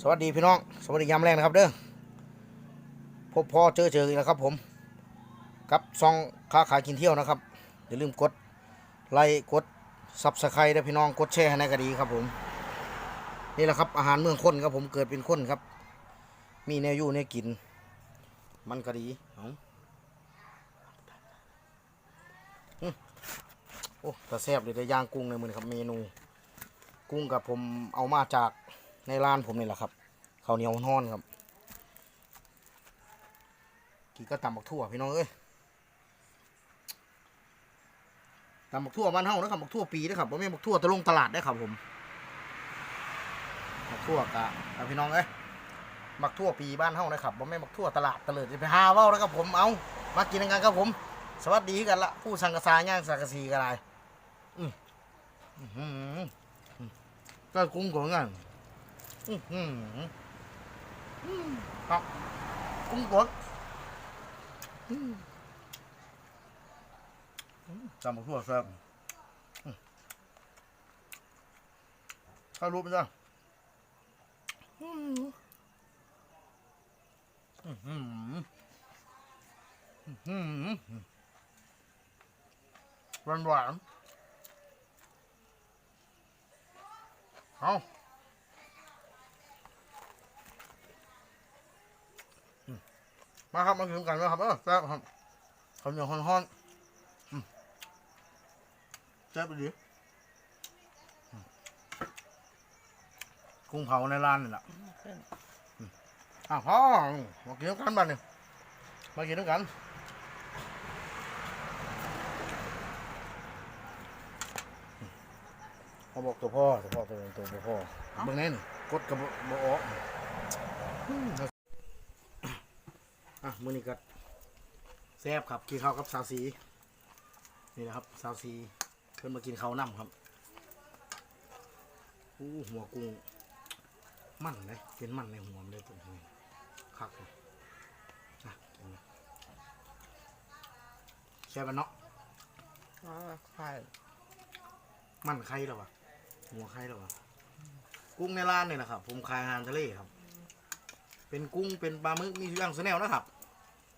สวัสดีพี่น้อง สวัสดียามแรงนะครับเด้อพบพ่อเจอเจอกแล้วครับผม กับซองค้าขายกินเที่ยวนะครับ อย่าลืมกดไลค์กดซับสไครต์ด้วยพี่น้องกดแชร์ให้ในก็ดีครับผม นี่แหละครับอาหารเมืองคนครับผมเกิดเป็นคนครับ มีแนวอยู่แนวกิน มันก็ดีเอาโอ้แต่แซ่บเลยแต่ย่างกุ้งในมือนครับเมนู กุ้งกับผมเอามาจาก ในร้านผมนี่แหละครับข้าวเหนียวฮ้อนครับกี่ก็ตำบักทั่วพี่น้องเอ้ยตำบักทั่วบ้านเฮานะครับบักทั่วปีนะครับผมไม่บักทั่วตะลงตลาดได้ครับผมบักทั่วกะเอาพี่น้องเอ้ยบักทั่วปีบ้านเฮานะครับผมไม่บักทั่วตลาดตะเลิดจะไปหาว้าแล้วครับผมเอามากินกันครับผม สวัสดีกันละผู้สังกะสาย่างสังกะสีกันไรอืมอื้อหือก็กุ้งของอะ อื้อหืออืมครับกุ้งกดอืมอืมจำมาทั่วแซ่บอืมถ้ารู้ไหมจ๊ะอืมอื้อหืออื้อหือหวานหวานๆเอา มาครับ มากินกันนะครับเออแซ่บครับข้าวเหนียวฮ้อนๆอืมแซ่บไปดิอืมกุ้งเผาในร้านนี่แหละอืมอ้าวพ่อมากินด้วยกันบ้านนี่มากินด้วยกันอืมเขาบอกตัวพ่อตัวพ่อตัวตัวตัวพ่อเบิ่งแน่นกดกระบอกออกอื มอะมือนี้ก็แซ่บครับกินข้าวกับสาวสี นี่นะครับสาวสีเพิ่นมากินข้าวน้ำครับอู้หัวกุ้งมันเลยเป็นมันในหัวมันเลยตัวนี้คักเลยอะกินเลยแซ่บปะเนาะอ๋อใช่มันไข่หรอวะหัวไข่หรอวะกุ้งในร้านเนี่ยนะครับ ผมขายอาหารทะเลครับ เป็นกุ้งเป็นปลาหมึกมีทุกอย่างสแนลนะครับ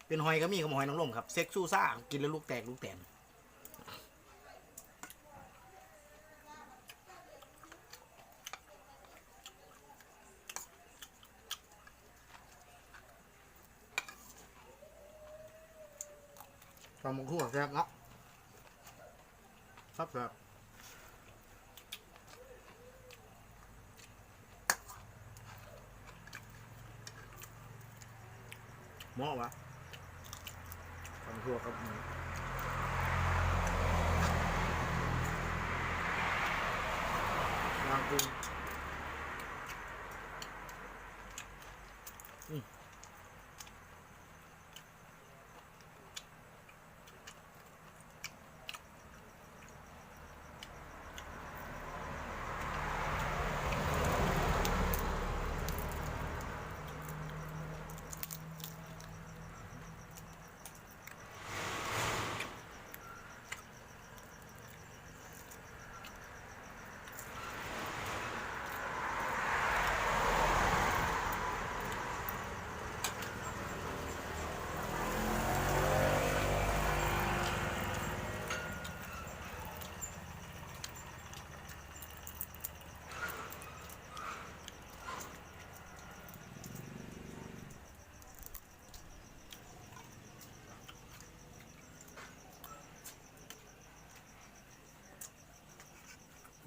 เป็นหอยก็มีกับหอยนางรมครับเซ็กซูซ่ากินแล้วลูกแตกลูกแตนตำมะขั่วแซ่บเนาะครับแซ่บหม้อวะ ของทัวร์ครับบางกุ้ง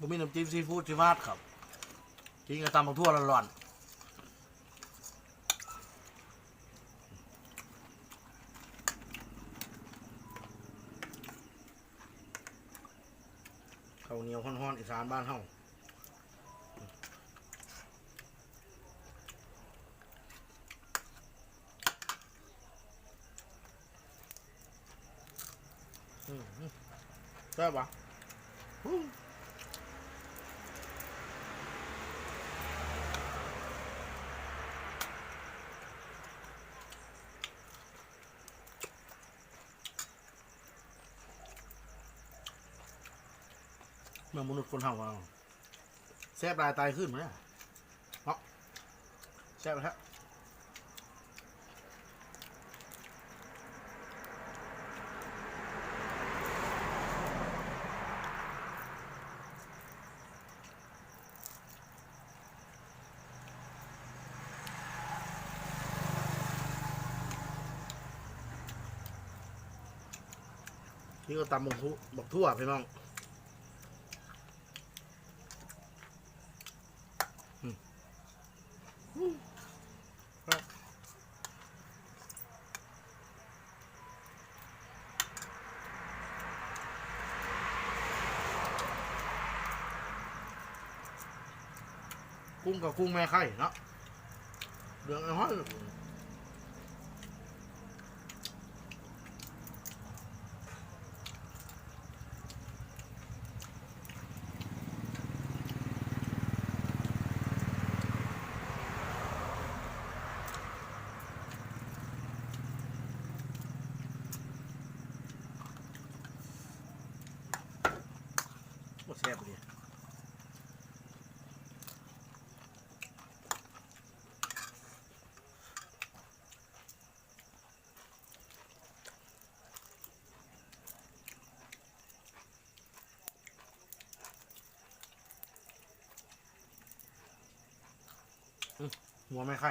ผมมีน้ำจิ้มซีฟู้ดชิวาดครับกินกับตำบักทั่วร้อนๆข้าวเหนียวฮ้อนๆอีสานบ้านเฮาอืมๆแซ่บปะ เมื่อมนุษย์คนเฮาเอาแซ่บลายตายขึ้นไหมเนี่ยเนาะแซ่บฮะนี่ก็ตำบักทุบักทั่วพี่น้อง กุ้งกับกุ้งแม่ไข่เนาะเดืองไอ้ห้อย โอ้แซ่บเลยหัวแม่ไข่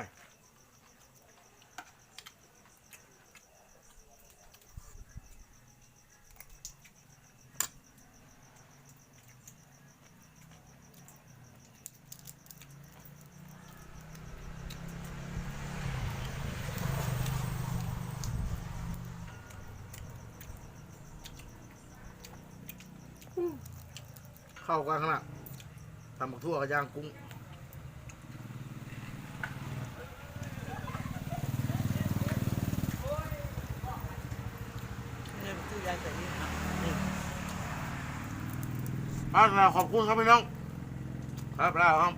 เข้ากันขนาดตำบักทั่วกับย่างกุ้งเนี่ยมันคือยายใส่นี่ครับอ่าขอบคุณครับพี่น้อง ครับแล้วครับ